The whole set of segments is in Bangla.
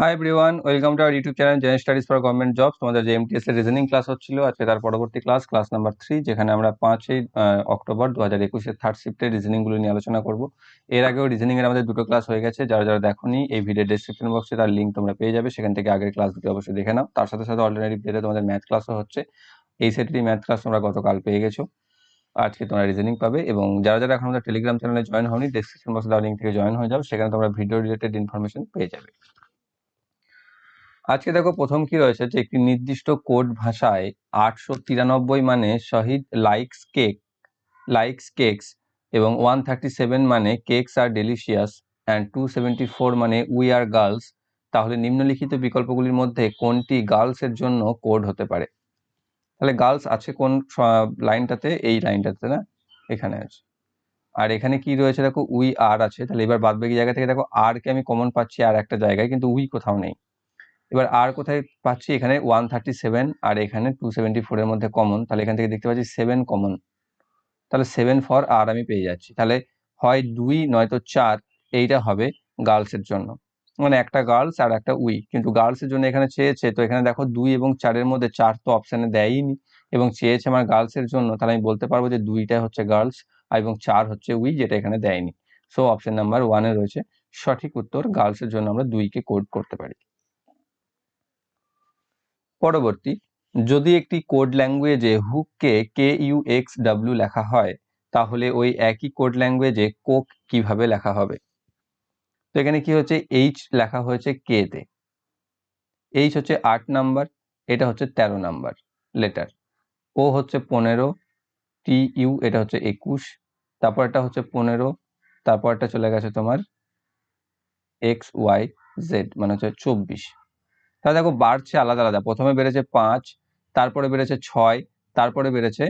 Hi everyone welcome to our YouTube channel general studies for government jobs তোমাদের যে এমটিএস এর রিজনিং ক্লাস হচ্ছিল, আজকে তার পরবর্তী ক্লাস ক্লাস নাম্বার থ্রি যেখানে আমরা পাঁচই অক্টোবর দু হাজার একুশের থার্ড শিফটের রিজনিংগুলো নিয়ে আলোচনা করব। এর আগেও রিজনিং এর আমাদের দুটো ক্লাস হয়ে গেছে, যারা যারা দেখোনি, এই ভিডিও ডেসক্রিপশন বক্সে তার লিঙ্ক তোমরা পেয়ে যাবে, সেখান থেকে আগের ক্লাস দুটো অবশ্যই দেখে নাও। তার সাথে সাথে অল্টারনেটিভ ডেতে তোমাদের ম্যাথ ক্লাসও হচ্ছে। এই সেটেরই ম্যাথ ক্লাস তোমরা গতকাল পেয়ে গেছো। আজকে তোমরা রিজনিং পাবে এবং যারা যারা এখন আমাদের টেলিগ্রাম চ্যানেলে জয়েন হওনি ডেসক্রিপশন বক্সে দেওয়া লিঙ্ক থেকে জয়েন হয়ে যাও, সেখানে তোমরা ভিডিও রিলেটেড ইনফরমেশন পেয়ে যাবে। আজকে দেখো প্রথম কি রয়েছে যে একটি নির্দিষ্ট কোড ভাষায় আটশো তিরানব্বই মানে Shahid likes cake, likes cakes এবং ওয়ান থার্টি সেভেন মানে cakes are delicious and two seventy four মানে উই আর গার্লস। তাহলে নিম্নলিখিত বিকল্পগুলির মধ্যে কোনটি গার্লস এর জন্য কোড হতে পারে? তাহলে গার্লস আছে কোন লাইনটাতে? এই লাইনটাতে না? এখানে আছে। আর এখানে কি রয়েছে দেখো? উই আর আছে। তাহলে এবার বাদবাকি জায়গা থেকে দেখো, আর কে আমি কমন পাচ্ছি আর একটা জায়গায়, কিন্তু উই কোথাও নেই। এবার আর কোথায় পাচ্ছি? এখানে ওয়ান থার্টি সেভেন আর এখানে টু সেভেন্টি ফোরের মধ্যে কমন তাহলে এখান থেকে দেখতে পাচ্ছি সেভেন কমন তাহলে সেভেন ফর আর আমি পেয়ে যাচ্ছি। তাহলে হয় দুই, নয়তো চার, এইটা হবে গার্লসের জন্য। মানে একটা গার্লস আর একটা উই কিন্তু গার্লসের জন্য এখানে চেয়েছে, তো এখানে দেখো দুই এবং চারের মধ্যে চার তো অপশানে দেয়ইনি। এবং চেয়েছে আমার গার্লসের জন্য, তাহলে আমি বলতে পারব যে দুইটা হচ্ছে গার্লস আর এবং চার হচ্ছে উই যেটা এখানে দেয়নি। সো অপশন নাম্বার ওয়ানে রয়েছে। সঠিক উত্তর গার্লসের জন্য আমরা দুইকে কোড করতে পারি। পরবর্তী, যদি একটি কোড ল্যাঙ্গুয়েজে হুককে কে ইউ এক্স ডাব্লিউ লেখা হয়, তাহলে ওই একই কোড ল্যাঙ্গুয়েজে কোক কীভাবে লেখা হবে? তো এখানে কি হচ্ছে? এইচ লেখা হয়েছে কে তে। এইচ হচ্ছে আট নাম্বার, এটা হচ্ছে তেরো নাম্বার লেটার। ও হচ্ছে পনেরো, টি ইউ এটা হচ্ছে একুশ তারপর এটা হচ্ছে পনেরো তারপর এটা চলে গেছে তোমার এক্স ওয়াই জেড মানে হচ্ছে চব্বিশ। তাহলে দেখো বাড়ছে আলাদা আলাদা। প্রথমে বেড়েছে পাঁচ তারপরে বেড়েছে ছয় তারপরে বেড়েছে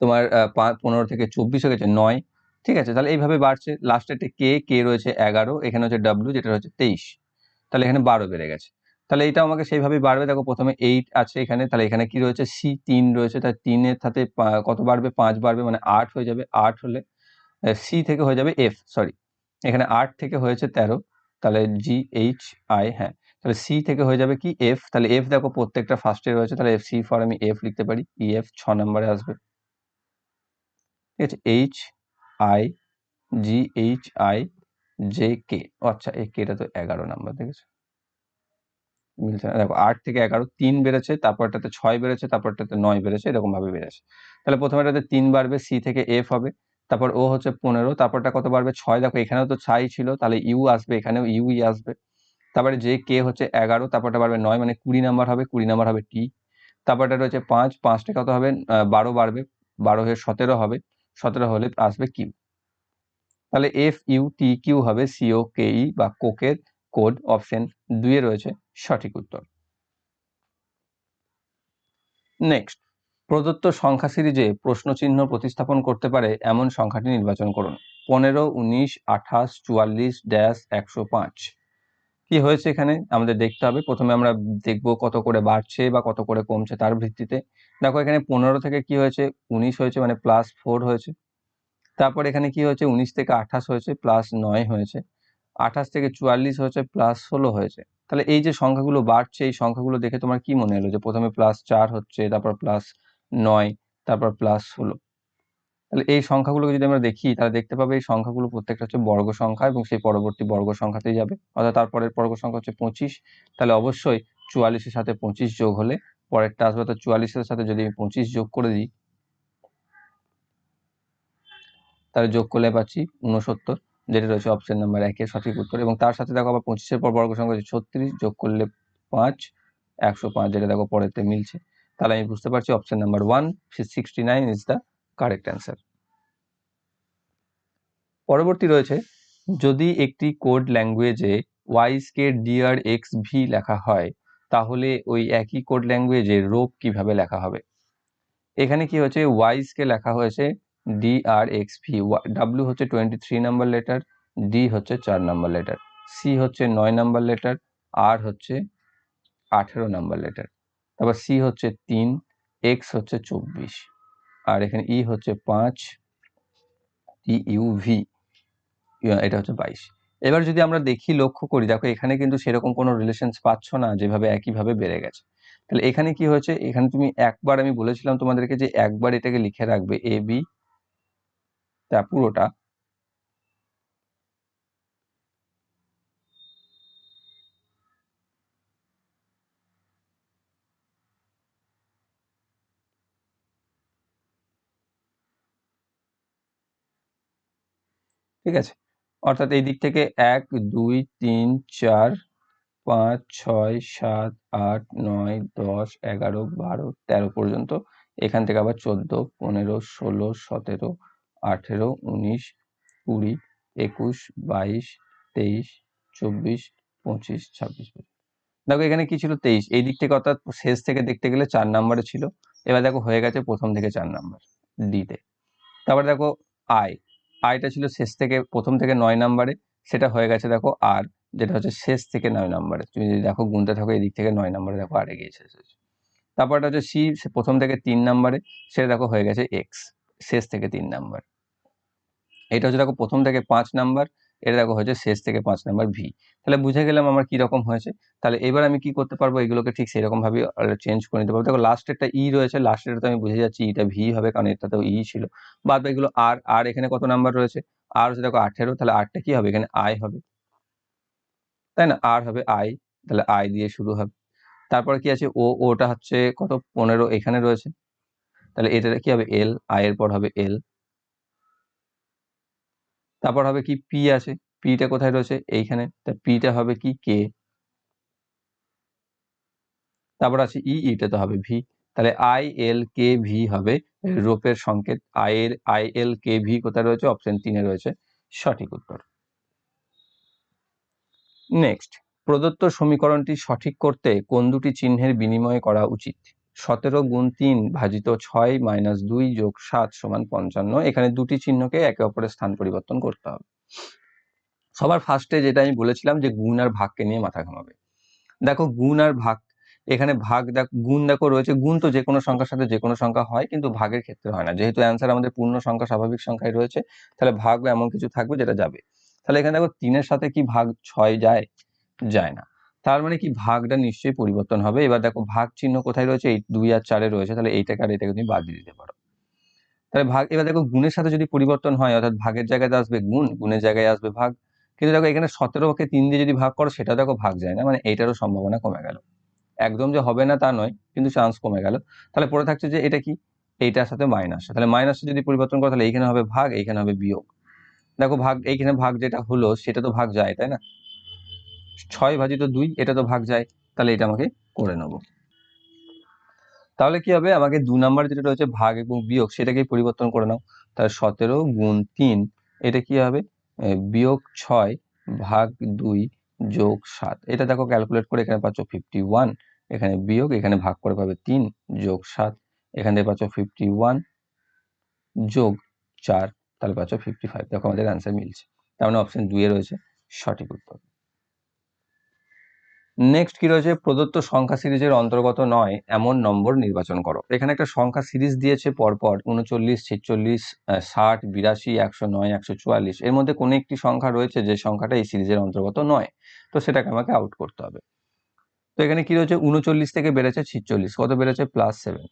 তোমার আহ, পা- পনেরো থেকে চব্বিশ হয়ে গেছে নয়। ঠিক আছে তাহলে এইভাবে বাড়ছে। লাস্টে একটা কে কে রয়েছে এগারো এখানে হচ্ছে ডাব্লিউ যেটা হচ্ছে তেইশ। তাহলে এখানে বারো বেড়ে গেছে। তাহলে এটা আমাকে সেইভাবেই বাড়বে। দেখো প্রথমে এইট আছে এখানে। তাহলে এখানে কি রয়েছে? সি তিন রয়েছে। তাই তিনের সাথে কত বাড়বে? পাঁচ বাড়বে মানে আট হয়ে যাবে। আট হলে সি থেকে হয়ে যাবে এফ সরি এখানে আট থেকে হয়েছে তেরো। তাহলে জি এইচ আই হ্যাঁ। তাহলে সি থেকে হয়ে যাবে কি? এফ তাহলে এফ দেখো প্রত্যেকটা ফার্স্টে রয়েছে, তাহলে এফ সি ফর আমি এফ লিখতে পারি। ই এফ ছ নম্বরে আসবে। ঠিক আছে? H I G H I J K আচ্ছা এই কেটা তো এগারো নাম্বার, দেখেছ? মিলছে না। দেখো, আট থেকে এগারো, তিন বেড়েছে, তারপরটাতে ছয় বেড়েছে, তারপরটাতে নয় বেড়েছে এরকমভাবে বেড়েছে। তাহলে প্রথমেটাতে তিন বাড়বে সি থেকে এফ হবে। তারপর ও হচ্ছে পনেরো, তারপরটা কত বাড়বে? ছয়। দেখো, এখানেও তো ছাই ছিল, তাহলে ইউ আসবে, এখানেও ইউই আসবে। তারপরে যে কে হচ্ছে এগারো, তারপরটা বাড়বে নয় মানে কুড়ি নাম্বার হবে, কুড়ি নাম্বার হবে টি। তারপরটা রয়েছে পাঁচ, পাঁচটা কত হবে? বারো বাড়বে, বারো হয়ে সতেরো হবে, সতেরো হলে আসবে কিউ। তাহলে এফ ইউ টি কিউ হবে সিও কে ই বা কোকের কোড অপশন দুইয়ে রয়েছে সঠিক উত্তর। নেক্সট। প্রদত্ত সংখ্যা সিরিজে প্রশ্নচিহ্ন প্রতিস্থাপন করতে পারে এমন সংখ্যাটি নির্বাচন করুন। পনেরো, উনিশ, আঠাশ, চুয়াল্লিশ, ড্যাশ, একশো পাঁচ। কি হয়েছে এখানে? আমাদের দেখতে হবে। প্রথমে আমরা দেখব কত করে বাড়ছে বা কত করে কমছে তার ভিত্তিতে। দেখো এখানে পনেরো থেকে কি হয়েছে? উনিশ হয়েছে মানে প্লাস ফোর হয়েছে। তারপর এখানে কি হয়েছে? উনিশ থেকে আঠাশ হয়েছে প্লাস নয় হয়েছে। আঠাশ থেকে চুয়াল্লিশ হয়েছে প্লাস ষোলো হয়েছে। তাহলে এই যে সংখ্যাগুলো বাড়ছে, এই সংখ্যাগুলো দেখে তোমার কি মনে হলো যে প্রথমে প্লাস চার হচ্ছে, তারপর প্লাস নয়, তারপর প্লাস ষোলো তাহলে এই সংখ্যাগুলোকে যদি আমরা দেখি, তাহলে দেখতে পাবে এই সংখ্যাগুলো প্রত্যেকটা হচ্ছে বর্গ সংখ্যা এবং সেই পরবর্তী বর্গ সংখ্যাতেই যাবে। অর্থাৎ তারপরের বর্গ সংখ্যা হচ্ছে পঁচিশ, তাহলে অবশ্যই চুয়াল্লিশের সাথে পঁচিশ যোগ হলে পরেরটা আসবে। তো চুয়াল্লিশের সাথে যদি আমি পঁচিশ যোগ করে দিই, তাহলে যোগ করলে পাচ্ছি উনসত্তর যেটা রয়েছে অপশন নাম্বার একের সঠিক উত্তর। এবং তার সাথে দেখো আবার পঁচিশের পর বর্গ সংখ্যা হচ্ছে ছত্রিশ, যোগ করলে পাঁচ, একশো পাঁচ, যেটা দেখো পরেতে মিলছে। তাহলে আমি বুঝতে পারছি option number one sixty nine is the correct answer পরবর্তী রয়েছে, যদি একটি কোড ল্যাঙ্গুয়েজে ওয়াইসকে ডিআর এক্স ভি লেখা হয়, তাহলে ওই একই কোড ল্যাঙ্গুয়েজে রোপ কীভাবে লেখা হবে? এখানে কি হচ্ছে ওয়াইসকে লেখা হয়েছে D R X V W হচ্ছে twenty three number letter D হচ্ছে চার নাম্বার লেটার সি হচ্ছে নয় নাম্বার লেটার আর হচ্ছে আঠেরো নাম্বার লেটার তারপর সি হচ্ছে তিন এক্স হচ্ছে চব্বিশ, আর এখানে ই হচ্ছে পাঁচ টি ইউ ভি এটা হচ্ছে বাইশ। এবার যদি আমরা দেখি, লক্ষ্য করি, দেখো এখানে কিন্তু সেরকম কোনো রিলেশনস পাচ্ছ না, যেভাবে একইভাবে বেড়ে গেছে। তাহলে এখানে কি হয়েছে? এখানে তুমি একবার আমি বলেছিলাম তোমাদেরকে যে একবার এটাকে লিখে রাখবে এ বি তা পুরোটা। ঠিক আছে? অর্থাৎ এই দিক থেকে এক, দুই, তিন, চার, পাঁচ, ছয়, সাত, আট, নয়, দশ, এগারো, বারো, তেরো পর্যন্ত। এখান থেকে আবার চোদ্দ, পনেরো, ষোলো, সতেরো, আঠেরো, উনিশ, কুড়ি, একুশ, বাইশ, তেইশ, চব্বিশ, পঁচিশ, ছাব্বিশ দেখো এখানে কি ছিল? তেইশ। এই দিক থেকে অর্থাৎ শেষ থেকে দেখতে গেলে চার নাম্বারে ছিল। এবার দেখো হয়ে গেছে প্রথম থেকে চার নাম্বার ডিতে তারপরে দেখো আই আইটা ছিল শেষ থেকে প্রথম থেকে নয় নাম্বারে, সেটা হয়ে গেছে দেখো আর, যেটা হচ্ছে শেষ থেকে নয় নাম্বারে। তুমি যদি দেখো গুনতে থাকো এদিক থেকে নয় নাম্বারে দেখো আর এগিয়ে শেষ হয়েছে তারপরটা হচ্ছে সি প্রথম থেকে তিন নাম্বারে, সেটা দেখো হয়ে গেছে এক্স, শেষ থেকে তিন নাম্বার। এটা হচ্ছে দেখো প্রথম থেকে পাঁচ নাম্বার এটা দেখো হয়েছে শেষ থেকে পাঁচ নাম্বার ভি তাহলে বুঝে গেলাম আমার কি রকম হয়েছে। তাহলে এবার আমি কি করতে পারব? এগুলোকে ঠিক সেরকম ভাবে চেঞ্জ করে নিতে পারব। দেখো লাস্টেরটা ই রয়েছে লাস্টের তো আমি বুঝে যাচ্ছি ইটা ভি হবে কারণ এটা তো ই ছিল। বাদ এগুলো আর আর এখানে কত নাম্বার রয়েছে? আর হচ্ছে দেখো আঠেরো, তাহলে আটটা কি হবে? এখানে আই হবে। তাই না? আর হবে আই তাহলে আই দিয়ে শুরু হবে। তারপরে কি আছে? ও ওটা হচ্ছে কত? পনেরো এখানে রয়েছে। তাহলে এটা কি হবে? এল আই এর পর হবে এল তারপর হবে কি পি আছে। পিটা কোথায় রয়েছে? এইখানে। তা পিটা হবে কি কে তারপর আছে ই ইটা তো হবে ভি তাহলে আই এল কে ভি হবে রোপের সংকেত। I L I L K V কোথায় রয়েছে? অপশন তিনে রয়েছে। সঠিক উত্তর। নেক্সট প্রদত্ত সমীকরণটি সঠিক করতে কোন দুটি চিহ্নের বিনিময় করা উচিত? সতেরো গুণ তিন ভাজিত ছয় মাইনাস দুই যোগ সাত সমান পঞ্চান্ন। এখানে দুটি চিহ্নকে একে অপরের স্থান পরিবর্তন করতে হবে। সবার ফার্স্টে যেটা আমি বলেছিলাম যে গুণ আর ভাগকে নিয়ে মাথা ঘামাবে। দেখো গুণ আর ভাগ, এখানে ভাগ দেখ, গুণ দেখো রয়েছে, গুণ তো যে কোনো সংখ্যার সাথে যে কোনো সংখ্যা হয়, কিন্তু ভাগের ক্ষেত্রে হয় না। যেহেতু অ্যান্সার আমাদের পূর্ণ সংখ্যা, স্বাভাবিক সংখ্যায় রয়েছে, তাহলে ভাগ এমন কিছু থাকবে যেটা যাবে। তাহলে এখানে দেখো তিনের সাথে কি ভাগ ছয় যায়? যায় না। তার মানে কি ভাগটা নিশ্চয়ই পরিবর্তন হবে। এবার দেখো ভাগ চিহ্ন কোথায় রয়েছে? এই দুই আর চারে রয়েছে। তাহলে এইটাকে আর এটাকে তুমি বাদ দিয়ে দিতে পারো। তাহলে ভাগ, এবার দেখো গুণের সাথে যদি পরিবর্তন হয়, অর্থাৎ ভাগের জায়গায় আসবে গুণ, গুণের জায়গায় আসবে ভাগ। কিন্তু দেখো এখানে সতেরোকে তিন দিয়ে যদি ভাগ করো, সেটা দেখো ভাগ যায় না। মানে এইটারও সম্ভাবনা কমে গেল। একদম যে হবে না তা নয়, কিন্তু চান্স কমে গেল। তাহলে পড়ে থাকছে যে এটা কি? এইটার সাথে মাইনাস তাহলে মাইনাসটা যদি পরিবর্তন করো, তাহলে এইখানে হবে ভাগ, এইখানে হবে বিয়োগ। দেখো ভাগ, এইখানে ভাগ যেটা হলো, সেটা তো ভাগ যায়, তাই না? ছয় ভাজিত দুই, এটা তো ভাগ যায়, তাহলে এটা আমাকে করে নেব। তাহলে কি হবে? আমাকে দু নাম্বার যেটা রয়েছে, ভাগ এবং বিয়োগ সেটাকে পরিবর্তন করে নাও। তাহলে সতেরো গুণ তিন, এটা কি হবে? বিয়োগ ছয় ভাগ দুই যোগ সাত। এটা দেখো ক্যালকুলেট করে এখানে পাচ্ছ ফিফটি ওয়ান এখানে বিয়োগ, এখানে ভাগ করে পাবে তিন, যোগ সাত, এখান থেকে পাচ্ছ ফিফটি ওয়ান যোগ চার, তাহলে পাচ্ছ ফিফটি ফাইভ দেখো আমাদের অ্যান্সার মিলছে। তার মানে অপশন দুয়ে রয়েছে সঠিক উত্তর। নেক্সট কি রয়েছে? প্রদত্ত সংখ্যা সিরিজের অন্তর্গত নয়, এমন নম্বর নির্বাচন করো। এখানে একটা সংখ্যা সিরিজ দিয়েছে পরপর, উনচল্লিশ, ছেচল্লিশ ষাট, বিরাশি, একশো নয়, একশো চুয়াল্লিশ। এর মধ্যে কোনো একটি সংখ্যা রয়েছে যে সংখ্যাটা এই সিরিজের অন্তর্গত নয়? তো সেটাকে আমাকে আউট করতে হবে। তো এখানে কি রয়েছে? উনচল্লিশ থেকে বেড়েছে ছিচল্লিশ, কত বেড়েছে? প্লাস সেভেন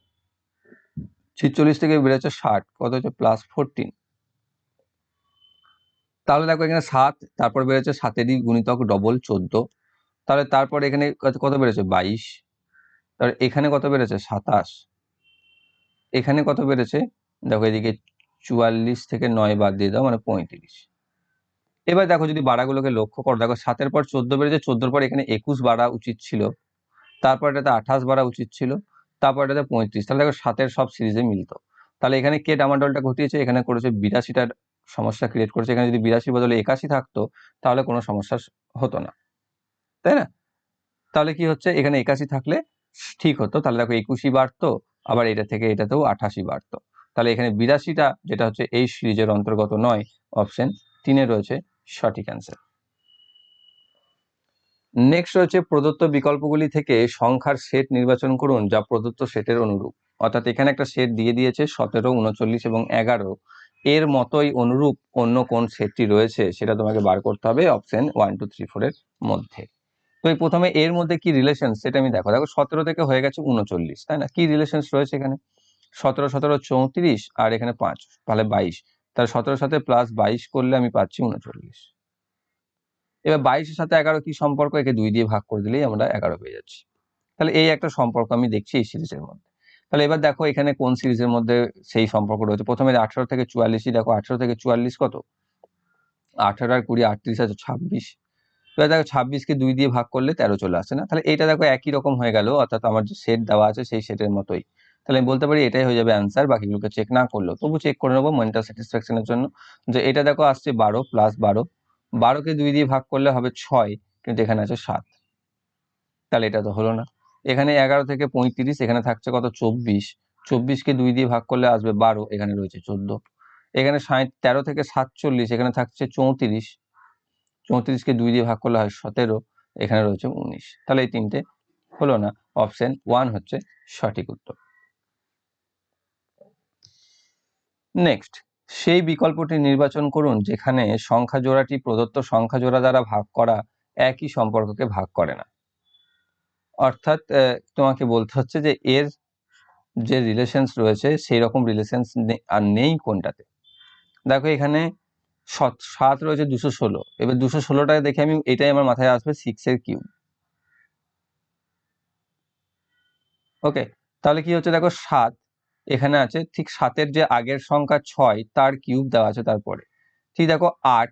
ছিচল্লিশ থেকে বেড়েছে ষাট, কত হচ্ছে প্লাস ফোরটিন তাহলে দেখো এখানে সাত, তারপর বেড়েছে সাতেরই গুণিতক ডবল চোদ্দ। তাহলে তারপর এখানে কত বেড়েছে? বাইশ। তাহলে এখানে কত বেড়েছে? সাতাশ। এখানে কত বেড়েছে? দেখো এদিকে চুয়াল্লিশ থেকে নয় বাদ দিয়ে দাও মানে পঁয়ত্রিশ। এবার দেখো যদি বাড়াগুলোকে লক্ষ্য করো, দেখো সাতের পর চোদ্দ বেড়েছে, চোদ্দোর পর এখানে একুশ বাড়া উচিত ছিল। তারপর এটাতে আঠাশ বাড়া উচিত ছিল, তারপর এটাতে পঁয়ত্রিশ। তাহলে দেখো সাতের সব সিরিজে মিলত। তাহলে এখানে কে ডামাডলটা ঘটিয়েছে? এখানে করেছে বিরাশিটার সমস্যা ক্রিয়েট করেছে। এখানে যদি বিরাশির বদলে একাশি থাকতো, তাহলে কোনো সমস্যা হতো না। তাই না? তাহলে কি হচ্ছে? এখানে একাশি থাকলে ঠিক হতো। তাহলে দেখো একুশই বাড়তো, আবার এটা থেকে এটাতেও আঠাশি বাড়তো। তাহলে এখানে বিরাশিটা, যেটা হচ্ছে এই সিরিজের অন্তর্গত নয়, অপশন তিনে রয়েছে সঠিক অ্যান্সার নেক্সট রয়েছে প্রদত্ত বিকল্পগুলি থেকে সংখ্যার সেট নির্বাচন করুন যা প্রদত্ত সেটের অনুরূপ। অর্থাৎ এখানে একটা সেট দিয়ে দিয়েছে সতেরো, উনচল্লিশ এবং এগারো। এর মতোই অনুরূপ অন্য কোন সেটটি রয়েছে সেটা তোমাকে বার করতে হবে অপশন ওয়ান টু থ্রি ফোরের মধ্যে। তো এই প্রথমে এর মধ্যে কি রিলেশন সেটা আমি দেখো। দেখো সতেরো থেকে হয়ে গেছে উনচল্লিশ, তাই না? কি রিলেশন রয়েছে এখানে? সতেরো সতেরো, চৌত্রিশ আর এখানে পাঁচ, তাহলে বাইশ। তাহলে সতেরোর সাথে প্লাস বাইশ করলে আমি পাচ্ছি উনচল্লিশ। এবার বাইশের সাথে এগারো কি সম্পর্ক? একে দুই দিয়ে ভাগ করে দিলেই আমরা এগারো পেয়ে যাচ্ছি। তাহলে এই একটা সম্পর্ক আমি দেখছি এই সিরিজের মধ্যে। তাহলে এবার দেখো এখানে কোন সিরিজের মধ্যে সেই সম্পর্ক রয়েছে? প্রথমে আঠারো থেকে চুয়াল্লিশই, দেখো আঠারো থেকে চুয়াল্লিশ কত? আঠারো আর কুড়ি আটত্রিশ আছে, ছাব্বিশ। এবার দেখো ছাব্বিশকে দুই দিয়ে ভাগ করলে তেরো চলে আসে না? তাহলে এটা দেখো একই রকম হয়ে গেল, অর্থাৎ আমার যে সেট দেওয়া আছে সেই সেটের মতোই। তাহলে আমি বলতে পারি এটাই হয়ে যাবে অ্যান্সার বাকিগুলোকে চেক না করলেও। তবু চেক করে নেব মেন্টাল স্যাটিসফ্যাকশনের জন্য। যে এটা দেখো আসছে বারো প্লাস বারো। বারোকে দুই দিয়ে ভাগ করলে হবে ছয়, কিন্তু এখানে আছে সাত। তাহলে এটা তো হলো না। এখানে এগারো থেকে পঁয়ত্রিশ, এখানে থাকছে কত? চব্বিশ। চব্বিশকে দুই দিয়ে ভাগ করলে আসবে বারো, এখানে রয়েছে চোদ্দ। এখানে ষাট তেরো থেকে সাতচল্লিশ, এখানে থাকছে চৌত্রিশ। চৌত্রিশকে দুই দিয়ে ভাগ করলে হয় সতেরো, এখানে রয়েছে উনিশ। তাহলে এই তিনটে হলো না অপশন ওয়ান হচ্ছে সঠিক উত্তর। নেক্সট সেই বিকল্পটি নির্বাচন করুন যেখানে সংখ্যা জোড়াটি প্রদত্ত সংখ্যা জোড়া দ্বারা ভাগ করা একই সম্পর্ককে ভাগ করে না। অর্থাৎ তোমাকে বলতে হচ্ছে যে এর যে রিলেশনস রয়েছে, সেই রকম রিলেশনস আর নেই কোনটাতে। দেখো এখানে সাত রয়েছে দুশো ষোলো। এবার দুশো ষোলোটাকে দেখে আমি এটাই আমার মাথায় আসবে সিক্স এর কিউব ওকে তাহলে কি হচ্ছে দেখো, সাত। এখানে আছে, ঠিক সাতের যে আগের সংখ্যা ছয়, তার কিউব দেওয়া আছে তারপরে। ঠিক দেখো, আট।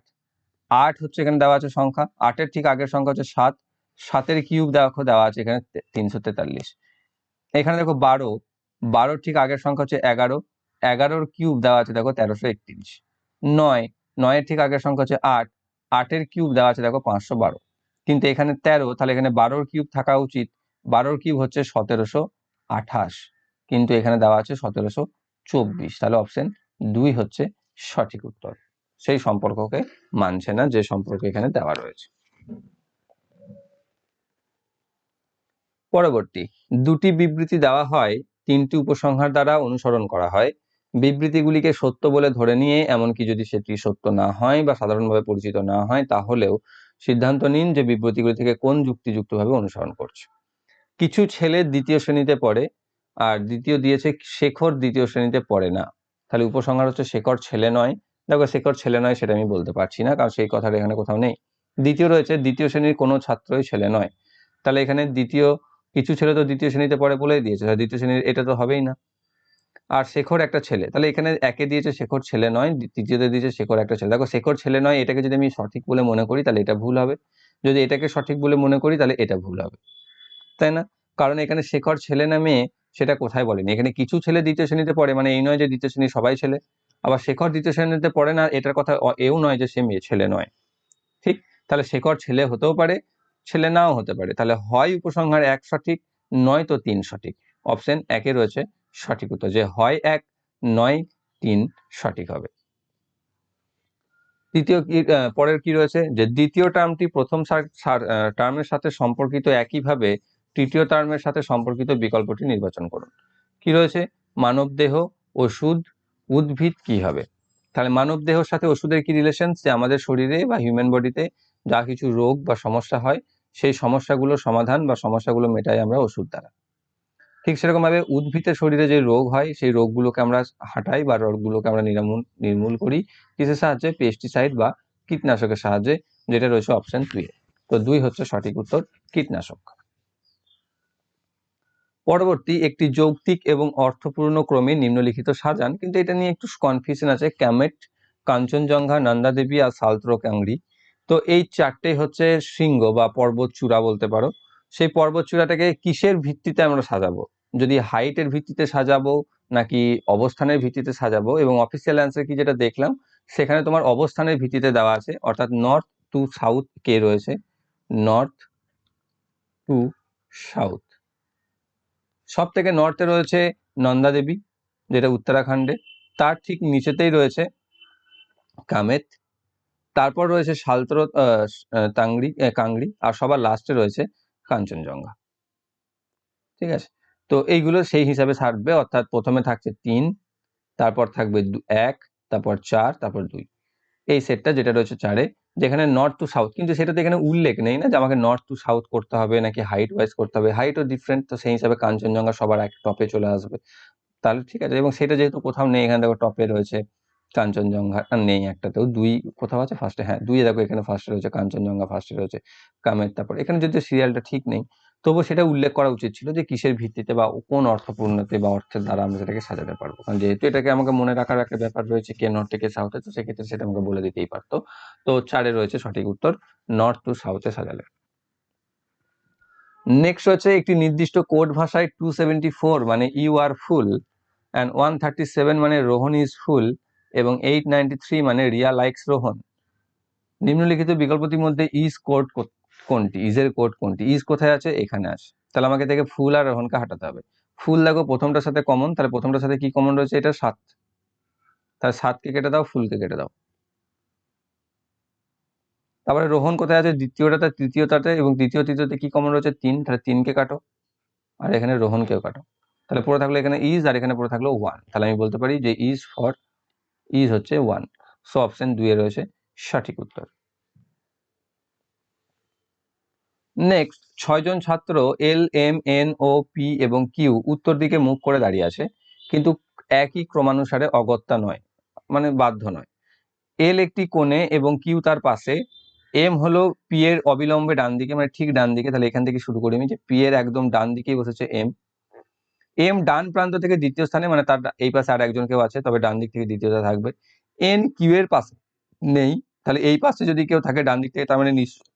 আট হচ্ছে এখানে দেওয়া আছে সংখ্যা। আটের ঠিক আগের সংখ্যা হচ্ছে সাত। সাতের কিউব দেখো, দেওয়া আছে এখানে তিনশো তেতাল্লিশ। এখানে দেখো, বারো। বারোর ঠিক আগের সংখ্যা হচ্ছে এগারো। এগারোর কিউব দেওয়া আছে দেখো, তেরোশো একত্রিশ। নয়। নয়ের ঠিক আগের সংখ্যা হচ্ছে আট। আটের কিউব দেওয়া আছে, দেখো পাঁচশো বারো। কিন্তু এখানে তেরো, তাহলে এখানে বারোর কিউব থাকা উচিত। বারোর কিউব হচ্ছে সতেরোশো আঠাশ। কিন্তু এখানে দেওয়া আছে সতেরোশো চব্বিশ। তাহলে অপশন দুই হচ্ছে সঠিক উত্তর। সেই সম্পর্ককে মানছে না যে সম্পর্ক এখানে দেওয়া রয়েছে। পরবর্তী, দুটি বিবৃতি দেওয়া হয়, তিনটি উপসংহার দ্বারা অনুসরণ করা হয়। বিবৃতিগুলিকে সত্য বলে ধরে নিয়ে, এমনকি যদি সেটি সত্য না হয় বা সাধারণভাবে পরিচিত না হয়, তাহলেও সিদ্ধান্ত নিন যে বিবৃতিগুলি থেকে কোন যুক্তিযুক্তভাবে অনুসরণ করছে। কিছু ছেলে দ্বিতীয় শ্রেণীতে পড়ে, আর দ্বিতীয় দিয়েছে শেখর দ্বিতীয় শ্রেণীতে পড়ে না। তাহলে উপসংহার হচ্ছে শেখর ছেলে নয়। দেখো, শেখর ছেলে নয় সেটা আমি বলতে পারছি না, কারণ সেই কথাটা এখানে কোথাও নেই। দ্বিতীয় রয়েছে, দ্বিতীয় শ্রেণির কোনো ছাত্রই ছেলে নয়। তাহলে এখানে দ্বিতীয়, কিছু ছেলে তো দ্বিতীয় শ্রেণীতে পড়ে বলেই দিয়েছে। দ্বিতীয় শ্রেণির এটা তো হবেই না। আর শেখর একটা ছেলে। তাহলে এখানে একে দিয়েছে শেখর ছেলে নয় তৃতীয়তে দিয়েছে শেখর একটা ছেলে। দেখো, শেখর ছেলে নয়, এটাকে যদি আমি সঠিক বলে মনে করি, তাহলে এটা ভুল হবে। যদি এটাকে সঠিক বলে মনে করি, তাহলে এটা ভুল হবে। তাই না? কারণ এখানে শেখর ছেলে না মেয়ে সেটা কোথায় বলেনি? এখানে কিছু ছেলে দ্বিতীয় শ্রেণীতে পড়ে মানে এই নয় যে দ্বিতীয় শ্রেণির সবাই ছেলে। আবার শেখর দ্বিতীয় শ্রেণীতে পড়ে না, এটার কথা এও নয় যে সে মেয়ে, ছেলে নয়। ঠিক? তাহলে শেখর ছেলে হতেও পারে, ছেলে নাও হতে পারে। তাহলে হয় উপসংহার এক সঠিক, নয় তো তিন সঠিক। অপশন একে রয়েছে। সঠিক উত্তর যে হয় এক, নয়, তিন সঠিক হবে। তৃতীয় পরের কি রয়েছে? যে দ্বিতীয় টার্মটি প্রথম টার্মের সাথে সম্পর্কিত একইভাবে তৃতীয় টার্মের সাথে সম্পর্কিত বিকল্পটি নির্বাচন করুন। কি রয়েছে? মানবদেহ ওষুধ, উদ্ভিদ কি হবে? তাহলে মানব দেহের সাথে ওষুধের কি রিলেশন যে আমাদের শরীরে বা হিউম্যান বডিতে যা কিছু রোগ বা সমস্যা হয়, সেই সমস্যাগুলো সমাধান বা সমস্যাগুলো মেটাই আমরা ওষুধ দ্বারা। ঠিক সেরকম ভাবে উদ্ভিদের শরীরে যে রোগ হয়, সেই রোগগুলোকে আমরা হাঁটাই বা রোগগুলোকে আমরা নিরামূল, নির্মূল করি। কিসের সাহায্যে? পেস্টিসাইড বা কীটনাশকের সাহায্যে, যেটা রয়েছে অপশন দুই তো দুই হচ্ছে সঠিক উত্তর, কীটনাশক। পরবর্তী একটি যৌক্তিক এবং অর্থপূর্ণ ক্রমে নিম্নলিখিত সাজান, কিন্তু এটা নিয়ে একটু কনফিউশন আছে। ক্যামেট কাঞ্চনজঙ্ঘা নন্দা দেবী আর সালত্র ক্যাংরি তো এই চারটে হচ্ছে শৃঙ্গ বা পর্বত চূড়া বলতে পারো। সেই পর্বত চূড়াটাকে কিসের ভিত্তিতে আমরা সাজাবো? যদি হাইটের ভিত্তিতে সাজাবো নাকি অবস্থানের ভিত্তিতে সাজাবো এবং অফিসিয়াল অ্যান্সার কি যেটা দেখলাম, সেখানে তোমার অবস্থানের ভিত্তিতে দেওয়া আছে, অর্থাৎ নর্থ টু সাউথ কে রয়েছে? নর্থ টু সাউথ সব থেকে নর্থে রয়েছে নন্দা দেবী, যেটা উত্তরাখণ্ডে। তার ঠিক নিচেতেই রয়েছে কামেত। তারপর রয়েছে সালতর তাংড়ি কাংড়ি, আর সবার লাস্টে রয়েছে কাঞ্চনজঙ্ঘা। ঠিক আছে? তো এইগুলো সেই হিসাবে থাকবে, অর্থাৎ প্রথমে থাকছে তিন, তারপর থাকবে এক, তারপর চার, তারপর দুই। এই সেটটা যেটা রয়েছে চারে, যেখানে নর্থ টু সাউথ কিন্তু সেটাতে এখানে উল্লেখ নেই না যে আমাকে নর্থ টু সাউথ করতে হবে নাকি হাইট ওয়াইজ করতে হবে। হাইটও ডিফারেন্ট তো সেই হিসাবে কাঞ্চনজঙ্ঘা সবার এক টপে চলে আসবে। তাহলে ঠিক আছে, এবং সেটা যেহেতু কোথাও নেই, এখানে দেখো টপে রয়েছে কাঞ্চনজঙ্ঘা নেই একটাতেও, দুই কোথাও আছে ফার্স্টে হ্যাঁ দুই দেখো এখানে ফার্স্টে রয়েছে কাঞ্চনজঙ্ঘা ফার্স্টে রয়েছে কামের, তারপর এখানে যদি সিরিয়ালটা ঠিক নেই তবুও সেটা উল্লেখ করা উচিত ছিল যে কিসের ভিত্তিতে বা কোন অর্থপূর্ণতে বা অর্থের দ্বারা আমরা সেটাকে সাজাতে পারব। কারণ যেহেতু এটাকে আমাকে মনে রাখার একটা ব্যাপার রয়েছে কে নর্থ থেকে সাউথে, তো সেক্ষেত্রে সেটা আমাকে বলে দিতেই পারতো। তো চারে রয়েছে সঠিক উত্তর, নর্থ টু সাউথে সাজালে। নেক্সট হচ্ছে একটি নির্দিষ্ট কোড ভাষায় টু সেভেন্টি ফোর মানে you are fool and one thirty seven মানে রোহন ইজ ফুল এবং এইট নাইনটি থ্রি মানে রিয়া লাইক্স রোহন। নিম্নলিখিত বিকল্পটির মধ্যে ইজ কোড কোনটি? ইজের কোড কোনটি? ইজ কোথায় আছে? এখানে আছে। তাহলে আমাকে থেকে ফুল আর রোহনকে হাঁটাতে হবে। ফুল দেখো প্রথমটার সাথে কমন তাহলে প্রথমটার সাথে কি কমন রয়েছে? এটা সাত। তাহলে সাতকে কেটে দাও, ফুলকে কেটে দাও। তারপরে রোহন কোথায় আছে? দ্বিতীয়টাতে, তৃতীয়টাতে এবং দ্বিতীয় তৃতীয়তে কি কমন রয়েছে? তিন। তাহলে তিনকে কাটো। আর এখানে রোহনকেও কাটো। তাহলে পড়ে থাকল এখানে ইজ আর এখানে পড়ে থাকল ওয়ান তাহলে আমি বলতে পারি যে ইজ ফর ইজ হচ্ছে ওয়ান সো অপশন দুয়ে রয়েছে সঠিক উত্তর। নেক্সট ছয়জন ছাত্র L M N O P এবং কিউ উত্তর দিকে মুখ করে দাঁড়িয়ে আছে, কিন্তু একই ক্রমানুসারে অগত্যা নয় মানে বাধ্য নয়। এল একটি কোণে এবং কিউ তার পাশে। এম হলো পি এর অবিলম্বে ডান দিকে মানে ঠিক ডান দিকে, তাহলে এখান থেকে শুরু করি আমি যে পি এর একদম ডান দিকেই বসেছে এম এম ডান প্রান্ত থেকে দ্বিতীয় স্থানে মানে তার এই পাশে আর একজন কেউ আছে, তবে ডান দিক থেকে দ্বিতীয়টা থাকবে। এন কিউ এর পাশে নেই, তাহলে এই পাশে যদি কেউ থাকে, ডান দিক থেকে, তার মানে নিশ্চয়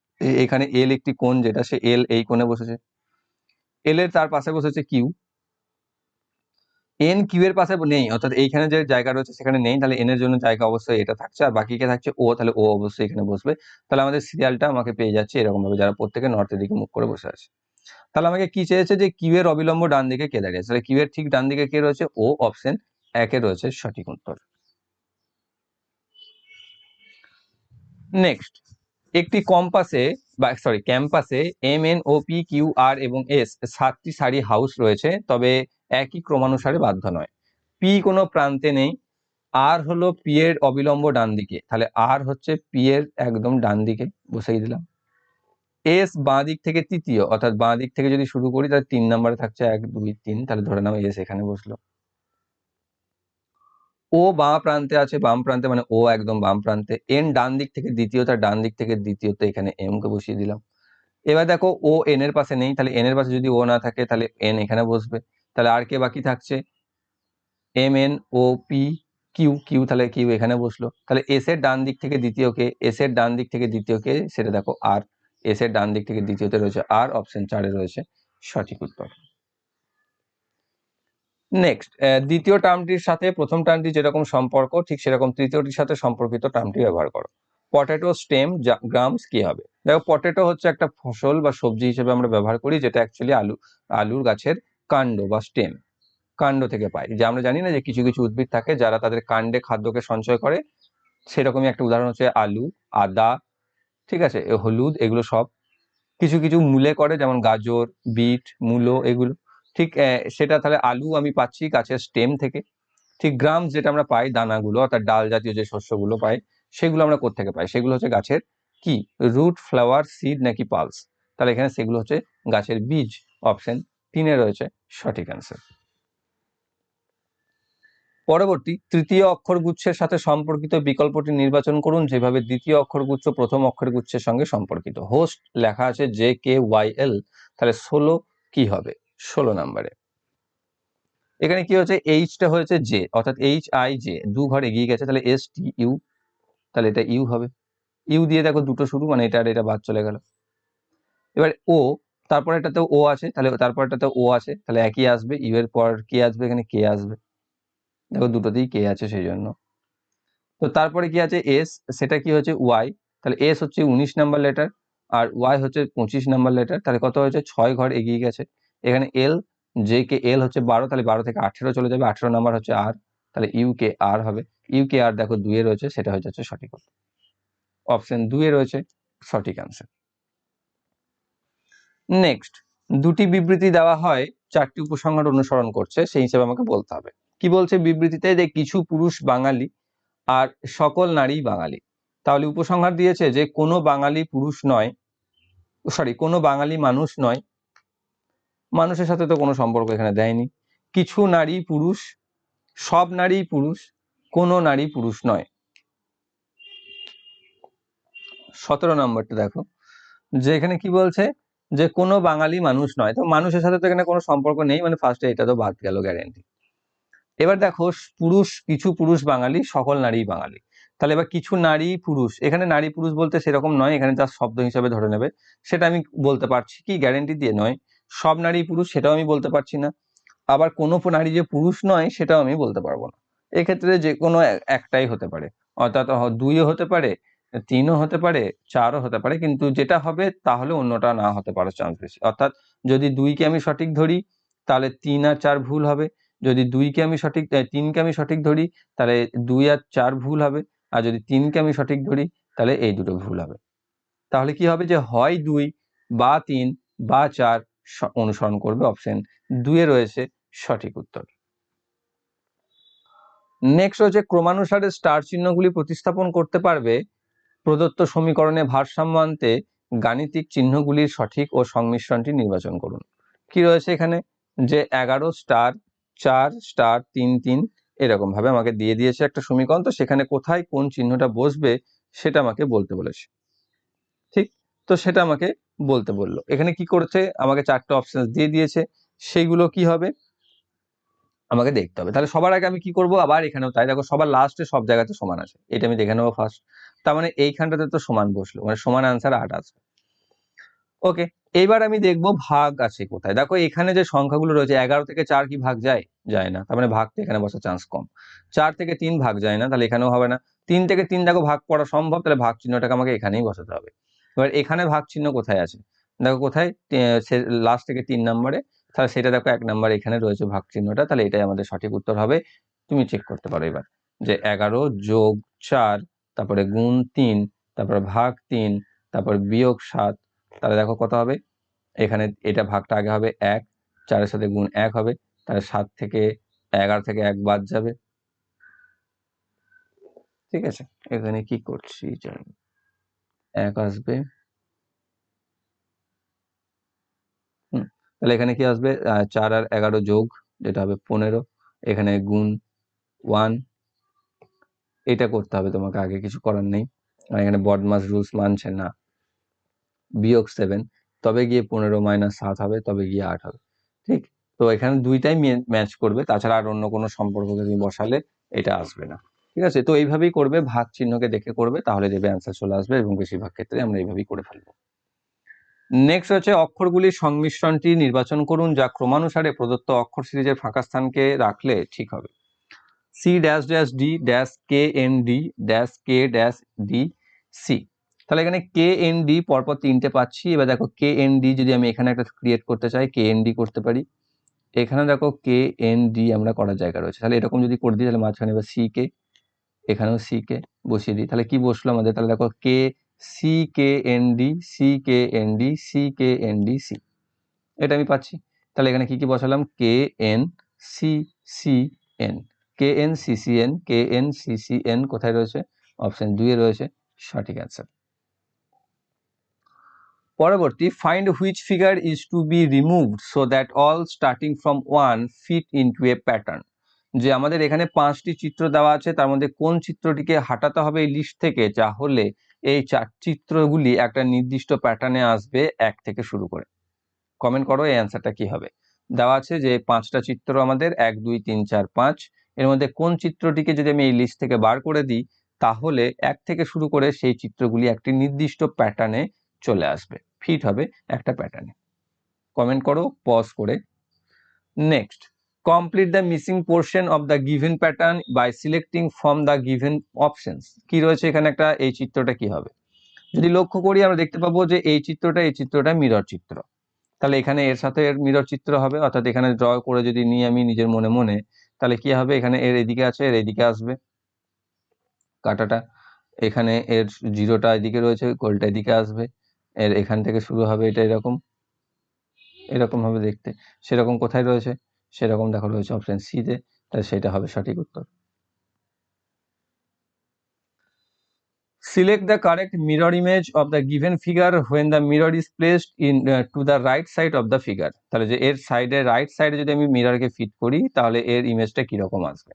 এখানে এল একটি কোণ যেটা সে এল এই কোণে বসেছে। এল এর তার পাশে বসেছে কিউ এন কিউ এর পাশে নেই, অর্থাৎ এইখানে যে জায়গা রয়েছে সেখানে নেই, তাহলে এন এর জন্য জায়গা অবশ্যই এটা থাকছে, আর বাকি কে থাকছে ও তাহলে ও অবশ্যই এখানে বসবে। তাহলে আমাদের সিরিয়ালটা আমাকে পেয়ে যাচ্ছে এরকম ভাবে যারা প্রত্যেকে নর্থের দিকে মুখ করে বসে আছে। তাহলে আমাকে কি চেয়েছে যে কিউ এর অবিলম্ব ডান দিকে কে দাঁড়িয়ে আছে কিউ এর ঠিক ডান দিকে কে রয়েছে? ও অপশন একে রয়েছে সঠিক উত্তর। নেক্সট একটি কম্পাসে বা সরি ক্যাম্পাসে M N O P Q R এবং এস সাতটি সারি হাউস রয়েছে, তবে একই ক্রমানুসারে বাধ্য নয়। পি কোনো প্রান্তে নেই, আর হলো পি এর অবিলম্ব ডান দিকে তাহলে আর হচ্ছে পি এর একদম ডান দিকে বসেই দিলাম। এস বাঁ দিক থেকে তৃতীয়, অর্থাৎ বাঁ দিক থেকে যদি শুরু করি, তাহলে তিন নম্বরে থাকছে এক, দুই, তিন, তাহলে ধরে নাও এস এখানে বসল। ও বাঁ প্রান্তে আছে, বাম প্রান্তে মানে ও একদম বাম প্রান্তে। এন ডান দিক থেকে দ্বিতীয় তার ডান দিক থেকে দ্বিতীয়তে এখানে এম কে বসিয়ে দিলাম। এবার দেখো ও এন এর পাশে নেই, তাহলে এন এর পাশে যদি ও না থাকে, তাহলে এন এখানে বসবে। তাহলে আর কে বাকি থাকছে? M N O P Q Q তাহলে কিউ এখানে বসল। তাহলে এস এর ডান দিক থেকে দ্বিতীয় কে এস এর ডান দিক থেকে দ্বিতীয় কে সেটা দেখো আর এস এর ডান দিক থেকে দ্বিতীয়তে রয়েছে আর অপশন চারে রয়েছে সঠিক উত্তর। নেক্সট দ্বিতীয় টার্মটির সাথে প্রথম টার্মটি যেরকম সম্পর্ক, ঠিক সেরকম তৃতীয়টির সাথে সম্পর্কিত টার্মটি ব্যবহার করো। পটেটো স্টেম গ্রামস কি হবে? দেখো পটেটো হচ্ছে একটা ফসল বা সবজি হিসেবে আমরা ব্যবহার করি, যেটা অ্যাকচুয়ালি আলু, আলুর গাছের কাণ্ড বা স্টেম কাণ্ড থেকে পাই যে আমরা জানি না যে কিছু কিছু উদ্ভিদ থাকে যারা তাদের কাণ্ডে খাদ্যকে সঞ্চয় করে। সেরকমই একটা উদাহরণ হচ্ছে আলু, আদা, ঠিক আছে হলুদ, এগুলো সব। কিছু কিছু মূলে করে, যেমন গাজর, বিট, মূলো, এগুলো। ঠিক সেটা তাহলে আলু আমি পাচ্ছি গাছের স্টেম থেকে। ঠিক গ্রাম যেটা আমরা পাই, দানাগুলো, অর্থাৎ ডাল জাতীয় যে শস্যগুলো পাই, সেগুলো আমরা কোত্থেকে পাই? সেগুলো হচ্ছে গাছের কি? রুট ফ্লাওয়ার, সিড নাকি পালস? তাহলে এখানে সেগুলো হচ্ছে গাছের বীজ। অপশন তিনে রয়েছে সঠিক অ্যান্সার। পরবর্তী, তৃতীয় অক্ষরগুচ্ছের সাথে সম্পর্কিত বিকল্পটি নির্বাচন করুন, যেভাবে দ্বিতীয় অক্ষরগুচ্ছ প্রথম অক্ষরগুচ্ছের সঙ্গে সম্পর্কিত। হোস্ট লেখা আছে জে কে ওয়াই এল, তাহলে ষোলো কি হবে? ষোলো নম্বরে। এখানে কি হচ্ছে এইচটা হয়েছে জে অর্থাৎ এইচ আই জে দু ঘর এগিয়ে গেছে, তাহলে এস টি ইউ তাহলে এটা ইউ হবে। ইউ দিয়ে দেখো দুটো শুরু মানে এটা এটা বাদ চলে গেল। এবার ও তারপর এটাতে ও আছে, তাহলে তারপর এটাতে ও আছে, তাহলে একই আসবে। ইউ এর পর কে আসবে? এখানে কে আসবে? দেখো দুটোতেই কে আছে সেই জন্য তো তারপরে কি আছে? এস সেটা কি হচ্ছে? ওয়াই তাহলে এস হচ্ছে উনিশ নাম্বার লেটার আর ওয়াই হচ্ছে পঁচিশ নাম্বার লেটার তাহলে কত হয়েছে? ছয় ঘর এগিয়ে গেছে। এখানে এল জে কে এল হচ্ছে বারো, তাহলে বারো থেকে আঠেরো চলে যাবে। আঠেরো নাম্বার হচ্ছে আর তাহলে ইউ কে আর হবে। ইউ কে আর দেখো দুয়ে রয়েছে, সেটা হয়ে যাচ্ছে সঠিক অপশন দুয়ে রয়েছে, সঠিক অ্যান্সার নেক্সট দুটি বিবৃতি দেওয়া হয়, চারটি উপসংহার অনুসরণ করছে, সেই হিসেবে আমাকে বলতে হবে। কি বলছে বিবৃতিতে? যে কিছু পুরুষ বাঙালি আর সকল নারী বাঙালি। তাহলে উপসংহার দিয়েছে যে কোনো বাঙালি পুরুষ নয় সরি কোনো বাঙালি মানুষ নয় মানুষের সাথে তো কোনো সম্পর্ক এখানে দেয়নি। কিছু নারী পুরুষ, সব নারী পুরুষ, কোনো নারী পুরুষ নয়। সতেরো নম্বরটা দেখো, যে এখানে কি বলছে? যে কোনো বাঙালি মানুষ নয়। তো মানুষের সাথে তো এখানে কোনো সম্পর্ক নেই মানে ফার্স্টে এটা তো বাদ গেল গ্যারেন্টি এবার দেখো, পুরুষ, কিছু পুরুষ বাঙালি, সকল নারী বাঙালি। তাহলে এবার কিছু নারী পুরুষ, এখানে নারী পুরুষ বলতে সেরকম নয়, এখানে যা শব্দ হিসাবে ধরে নেবে। সেটা আমি বলতে পারছি কি? গ্যারেন্টি দিয়ে নয়। সব নারী পুরুষ সেটাও আমি বলতে পারছি না। আবার কোনো নারী যে পুরুষ নয় সেটাও আমি বলতে পারব না। এক্ষেত্রে যে কোনো একটাই হতে পারে। অর্থাৎ দুইও হতে পারে, তিনও হতে পারে, চারও হতে পারে, কিন্তু যেটা হবে তাহলে অন্যটা না হতে পারার চান্স বেশি। অর্থাৎ যদি দুইকে আমি সঠিক ধরি, তাহলে তিন আর চার ভুল হবে। যদি দুইকে আমি সঠিক তিনকে আমি সঠিক ধরি, তাহলে দুই আর চার ভুল হবে। আর যদি তিনকে আমি সঠিক ধরি, তাহলে এই দুটো ভুল হবে। তাহলে কি হবে যে হয় দুই বা তিন বা চার অনুসরণ করবে অপশন দুয়ে রয়েছে সঠিক উত্তর। নেক্সট হচ্ছে ক্রমানুসারে স্টার চিহ্নগুলি প্রতিস্থাপন করতে পারবে। প্রদত্ত সমীকরণে ভারসাম্য আনতে গাণিতিক চিহ্নগুলির সঠিক ও সংমিশ্রণটি নির্বাচন করুন। কি রয়েছে এখানে? যে এগারো স্টার চার স্টার তিন তিন এরকম ভাবে আমাকে দিয়ে দিয়েছে একটা সমীকরণ। তো সেখানে কোথায় কোন চিহ্নটা বসবে সেটা আমাকে বলতে বলেছে। ঠিক? তো সেটা আমাকে বলতে বলল। এখানে কি করছে? আমাকে চারটে অপশন দিয়ে দিয়েছে। সেইগুলো কি হবে? আমাকে দেখতে হবে। তাহলে সবার আগে আমি কি করব? আবার এখানেও তাই। দেখো, সবার লাস্টে সব জায়গাতে সমান আছে। এটা আমি দেখে নেব ফার্স্ট তার মানে এইখানটাতে তো সমান বসল। মানে সমান আনসার আট আসবে ওকে এইবার আমি দেখব ভাগ আছে কোথায়। দেখো, এখানে যে সংখ্যাগুলো রয়েছে, এগারো থেকে চার কি ভাগ যায়? যায় না। তার মানে ভাগ তো এখানে বসার চান্স কম। চার থেকে তিন ভাগ যায় না, তাহলে এখানেও হবে না। তিন থেকে তিন দেখো, ভাগ করা সম্ভব। তাহলে ভাগ চিহ্নটাকে আমাকে এখানেই বসাতে হবে। এবার এখানে ভাগ চিহ্ন কোথায় আছে? দেখো কোথায়? লাস্ট থেকে তিন নম্বরে। তাহলে সেটা দেখো এক নম্বর এখানে রয়েছে ভাগ চিহ্নটা। তাহলে এটাই আমাদের সঠিক উত্তর হবে। তুমি চেক করতে পারো এবার যে এগারো যোগ চার, তারপরে গুণ তিন, তারপরে ভাগ তিন, তারপর বিয়োগ সাত, তাহলে দেখো কত হবে? এখানে এটা ভাগটা আগে হবে এক, চারের সাথে গুণ এক হবে। তাহলে সাত থেকে এগারো থেকে এক বাদ যাবে। ঠিক আছে? এখানে কি করছি জানি এক আসবে। তাহলে এখানে কি আসবে? চার আর এগারো যোগ, যেটা হবে পনেরো। এখানে গুণ ওয়ান। এটা করতে হবে, তোমাকে আগে কিছু করার নেই। আর এখানে বডমাস রুলস মানছে না। বিয়োগ সেভেন তবে গিয়ে পনেরো মাইনাস সাত হবে, তবে গিয়ে আট হবে। ঠিক? তো এখানে দুইটাই ম্যাচ করবে। তাছাড়া আর অন্য কোনো সম্পর্ককে তুমি বসালে এটা আসবে না। ঠিক আছে? তো এইভাবেই করবে, ভাগ চিহ্নকে দেখে করবে, তাহলে দেবে অ্যান্সার চলে আসবে এবং বেশিরভাগ ক্ষেত্রে আমরা এইভাবেই করে ফেলব। নেক্সট হচ্ছে অক্ষরগুলির সংমিশ্রণটি নির্বাচন করুন যা ক্রমানুসারে প্রদত্ত অক্ষর সিরিজের ফাঁকা স্থানকে রাখলে ঠিক হবে। C dash dash D dash K N D dash K dash D C তাহলে এখানে কে এন ডি পরপর তিনটে পাচ্ছি। এবার দেখো কে এন ডি যদি আমি এখানে একটা ক্রিয়েট করতে চাই কে এন ডি করতে পারি। এখানে দেখো কে এন ডি আমরা করার জায়গা রয়েছে। তাহলে এরকম যদি করে দিই, তাহলে মাঝখানে এবার সি কে এখানেও সি কে বসিয়ে দিই। তাহলে কি বসল আমাদের? তাহলে দেখো K C K N D C K N D C K N D C এটা আমি পাচ্ছি। তাহলে এখানে কি কি বসালাম? K N C C N K N C C N K N C C N কোথায় রয়েছে? অপশন দুইয়ে রয়েছে। সঠিক অ্যান্সার পরবর্তী find which figure is to be removed so that all starting from one fit into a pattern যে আমাদের এখানে পাঁচটি চিত্র দেওয়া আছে, তার মধ্যে কোন চিত্রটিকে হাঁটাতে হবে এই লিস্ট থেকে? যা হলে এই চার চিত্রগুলি একটা নির্দিষ্ট প্যাটার্নে আসবে এক থেকে শুরু করে। কমেন্ট করো, এই অ্যান্সারটা কি হবে? দেওয়া আছে যে পাঁচটা চিত্র আমাদের, এক, দুই, তিন, চার, পাঁচ। এর মধ্যে কোন চিত্রটিকে যদি আমি এই লিস্ট থেকে বার করে দিই, তাহলে এক থেকে শুরু করে সেই চিত্রগুলি একটি নির্দিষ্ট প্যাটার্নে চলে আসবে। ফিট হবে একটা প্যাটার্নে কমেন্ট করো পজ করে। Next complete the missing portion of the given pattern by selecting from the given options কি রয়েছে এখানে একটা, এই চিত্রটা কি হবে? যদি লক্ষ্য করি, আমরা দেখতে পাবো যে এই চিত্রটা এই চিত্রটা মিরর চিত্র। তাহলে এখানে এর সাথে এর মিরর চিত্র হবে, অর্থাৎ এখানে ড্র করে যদি নিই আমি নিজের মনে মনে, তাহলে কি হবে? এখানে এর এদিকে আছে, এর এদিকে আসবে। কাটাটা এখানে এর জিরোটা এদিকে রয়েছে, গোলটা এদিকে আসবে। এর এখান থেকে শুরু হবে, এটা এরকম। এরকম হবে দেখতে। সেরকম কোথায় রয়েছে? সেরকম দেখো রয়েছে অপশন সিতে তাহলে সেটা হবে সঠিক উত্তর। The correct mirror image of the given figure when the mirror is placed in uh, to the right side of the figure. তাহলে যে এর সাইডে রাইট সাইডে যদি আমি মিররকে ফিট করি তাহলে এর ইমেজটা কীরকম আসবে?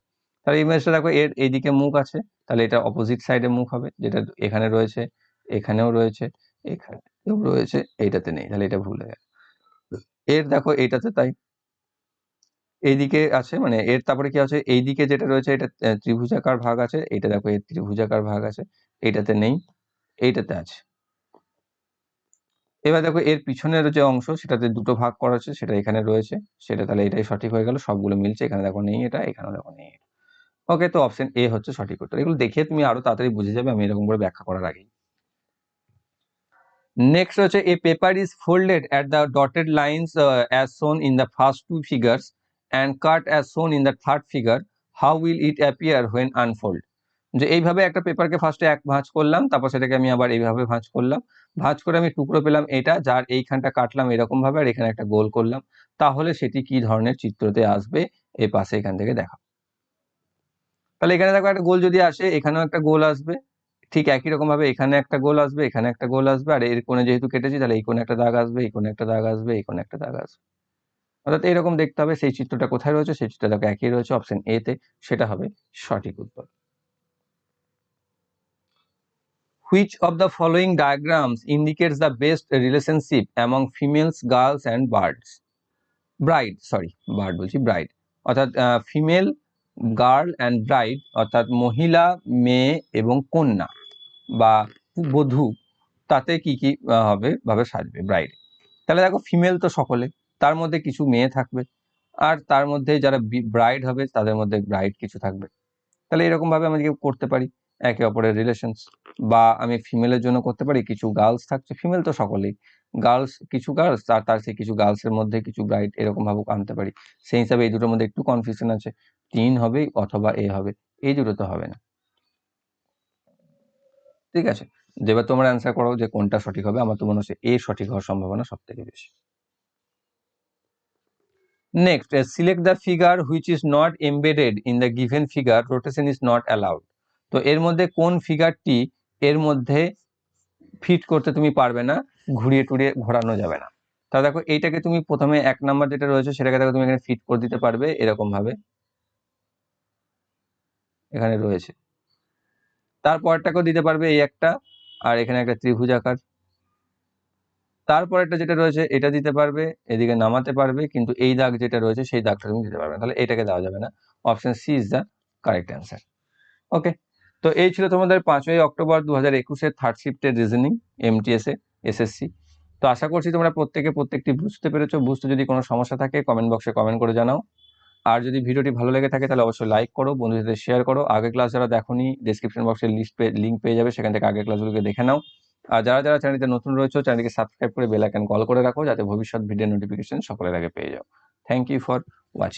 তাহলে ইমেজটা দেখো এর এইদিকে মুখ আছে তাহলে এটা অপোজিট সাইডে মুখ হবে যেটা এখানে রয়েছে এখানেও রয়েছে এখানেও রয়েছে এইটাতে নেই তাহলে এটা ভুল হয়ে এর দেখো এইটাতে তাই এইদিকে আছে মানে এর তারপরে কি আছে? এইদিকে যেটা রয়েছে, এটা ত্রিভুজাকার ভাগ আছে। এটা দেখো এর ত্রিভুজাকার ভাগ আছে। এইটাতে নেই, এইটাতে আছে। এবার দেখো, এর পিছনের যে অংশ, সেটাতে দুটো ভাগ করা আছে, সেটা এখানে রয়েছে। সেটা তাহলে এটাই সঠিক হয়ে গেল। সবগুলো মিলছে, এখানে দেখো নেই এটা এখানে দেখো নেই এটা। ওকে, তো অপশন এ হচ্ছে সঠিক উত্তর। এগুলো দেখে তুমি আরও তাড়াতাড়ি বুঝে যাবে, আমি এরকম করে ব্যাখ্যা করার আগেই। নেক্সট হচ্ছে a paper is folded at the dotted lines as shown in the first two figures and cut as shown in the third figure how will it appear when unfold যে এইভাবে একটা পেপারকে ফার্স্টে এক ভাঁজ করলাম, তারপর সেটাকে আমি আবার এইভাবে ভাঁজ করলাম। ভাঁজ করে আমি টুকরো পেলাম এটা, যার এইখানটা কাটলাম এরকম ভাবে আর এখানে একটা গোল করলাম। তাহলে সেটি কি ধরনের চিত্রতে আসবে? এই পাশে এখান থেকে দেখা। তাহলে এখানে দেখো একটা গোল যদি আসে, এখানেও একটা গোল আসবে। ঠিক একই রকম ভাবে এখানে একটা গোল আসবে, এখানে একটা গোল আসবে, আর এর কোণে যেহেতু কেটেছি, তাহলে এই কোণে একটা দাগ আসবে, এই কোণে একটা দাগ আসবে, এই কোণে একটা দাগ আসবে। অর্থাৎ এরকম দেখতে হবে সেই চিত্রটা কোথায় রয়েছে সেই চিত্রটা দেখো একই রয়েছে অপশন এ তে সেটা হবে সঠিক উত্তর। Which of the following diagrams indicates the best relationship among females girls and birds Bride, sorry bird বলছি bride. অর্থাৎ ফিমেল গার্ল অ্যান্ড ব্রাইড অর্থাৎ মহিলা মেয়ে এবং কন্যা বা বধূ তাতে কি কি হবে ভাবে সাজবে ব্রাইড তাহলে দেখো ফিমেল তো সকলে। তার মধ্যে কিছু মেয়ে থাকবে। আর তার মধ্যে যারা ব্রাইড হবে, তাদের মধ্যে ব্রাইড কিছু থাকবে। তাহলে এরকম ভাবে আমি করতে পারি, একে অপরের রিলেশনস বা আমি ফিমেলের জন্য করতে পারি, কিছু গার্লস থাকছে ফিমেল তো সকলেই। গার্লস কিছু গার্লস আর তার সেই কিছু গার্লসের মধ্যে কিছু ব্রাইড এরকম ভাবে আনতে পারি। সেই হিসাবে এই দুটোর মধ্যে একটু কনফিউশন আছে। তিন হবে অথবা এ হবে, এই দুটো তো হবে না। ঠিক আছে? যেবার তোমরা অ্যান্সার করো যে কোনটা সঠিক হবে, আমার তো মনে হচ্ছে এ সঠিক হওয়ার সম্ভাবনা সব থেকে বেশি। Next select the figure which is not embedded in the given figure rotation is not allowed তো এর মধ্যে কোন ফিগারটি এর মধ্যে ফিট করতে তুমি পারবে না, ঘুরিয়ে টুরিয়ে ঘোরানো যাবে না। তা দেখো, এইটাকে তুমি প্রথমে এক নাম্বার যেটা রয়েছে, সেটাকে দেখো, তুমি এখানে ফিট করে দিতে পারবে এরকম ভাবে এখানে রয়েছে। তারপরটাকেও দিতে পারবে এই একটা, আর এখানে একটা ত্রিভুজ আকার। তারপরেরটা যেটা রয়েছে, এটা দিতে পারবে, এদিকে নামাতে পারবে, কিন্তু এই দাগ যেটা রয়েছে, সেই দাগটা তুমি দিতে পারবে না। তাহলে এটাকে দেওয়া যাবে না। Option C is the correct answer okay তো এই ছিল তোমাদের পাঁচই অক্টোবর দু হাজার একুশের থার্ড শিফটের রিজনিং এমটিএস এ এসএসসি তো আশা করছি তোমরা প্রত্যেকে প্রত্যেকটি বুঝতে পেরেছ। বুঝতে যদি কোনো সমস্যা থাকে কমেন্ট বক্সে কমেন্ট করে জানাও। আর যদি ভিডিওটি ভালো লেগে থাকে, তাহলে অবশ্যই লাইক করো, বন্ধুদের শেয়ার করো। আগের ক্লাস যারা দেখোনি ডিসক্রিপশন বক্সে লিস্ট লিঙ্ক পেয়ে যাবে, সেখান থেকে আগের ক্লাসগুলোকে দেখে নাও। আর যারা যারা চ্যানেলটিতে নতুন রয়েছে চ্যানেলকে সাবস্ক্রাইব করে বেল আইকন কল করে রাখো, যাতে ভবিষ্যৎ ভিডিও নোটিফিকেশন সকলের আগে পেয়ে যাও। Thank you for watching